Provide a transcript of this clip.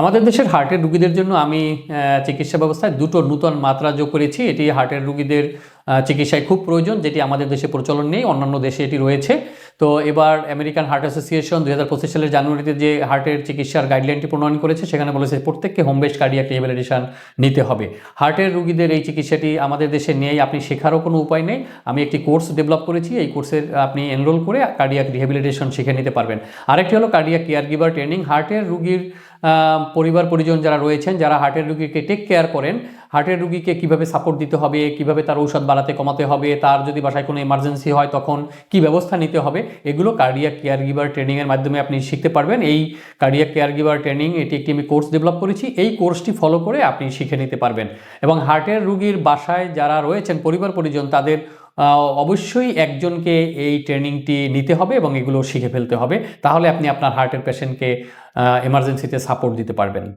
আমাদের দেশের হার্টের রুগীদের জন্য আমি চিকিৎসা ব্যবস্থায় দুটো নূতন মাত্রা যোগ করেছি। এটি হার্টের রুগীদের চিকিৎসায় খুব প্রয়োজন, যেটি আমাদের দেশে প্রচলন নেই, অন্যান্য দেশে এটি রয়েছে। তো এবার আমেরিকান হার্ট অ্যাসোসিয়েশন দুই হাজার পঁচিশ সালের জানুয়ারিতে যে হার্টের চিকিৎসার গাইডলাইনটি প্রণয়ন করেছে, সেখানে বলেছে প্রত্যেককে হোম বেস কার্ডিয়াক রিহ্যাবিলিটেশন নিতে হবে। হার্টের রুগীদের এই চিকিৎসাটি আমাদের দেশে নেই, আপনি শেখারও কোনো উপায় নেই। আমি একটি কোর্স ডেভেলপ করেছি, এই কোর্সের আপনি এনরোল করে কার্ডিয়াক রিহ্যাবিলিটেশন শিখে নিতে পারবেন। আরেকটি হলো কার্ডিয়াক কেয়ার গিভার ট্রেনিং হার্টের রুগীর পরিবার, পরিজন যারা রয়েছেন, যারা হার্টের রুগীকে টেক কেয়ার করেন হার্টের রুগীকে কীভাবে সাপোর্ট দিতে হবে, কীভাবে তার ঔষধ বাড়াতে, কমাতে হবে, তার যদি বাসায় কোনো এমার্জেন্সি হয়, তখন কি ব্যবস্থা নিতে হবে, এগুলো কার্ডিয়াক কেয়ার গিভার ট্রেনিংয়ের মাধ্যমে আপনি শিখতে পারবেন। এই কার্ডিয়াক কেয়ার গিভার ট্রেনিং এটি একটি আমি কোর্স ডেভেলপ করেছি, এই কোর্সটি ফলো করে আপনি শিখে নিতে পারবেন। এবং হার্টের রুগীর বাসায় যারা রয়েছেন, পরিবার, পরিজন, তাদের অবশ্যই একজনকে এই ট্রেনিংটি নিতে হবে এবং এগুলো শিখে ফেলতে হবে। তাহলে আপনি আপনার হার্টের পেশেন্টকে এমার্জেন্সিতে সাপোর্ট দিতে পারবেন।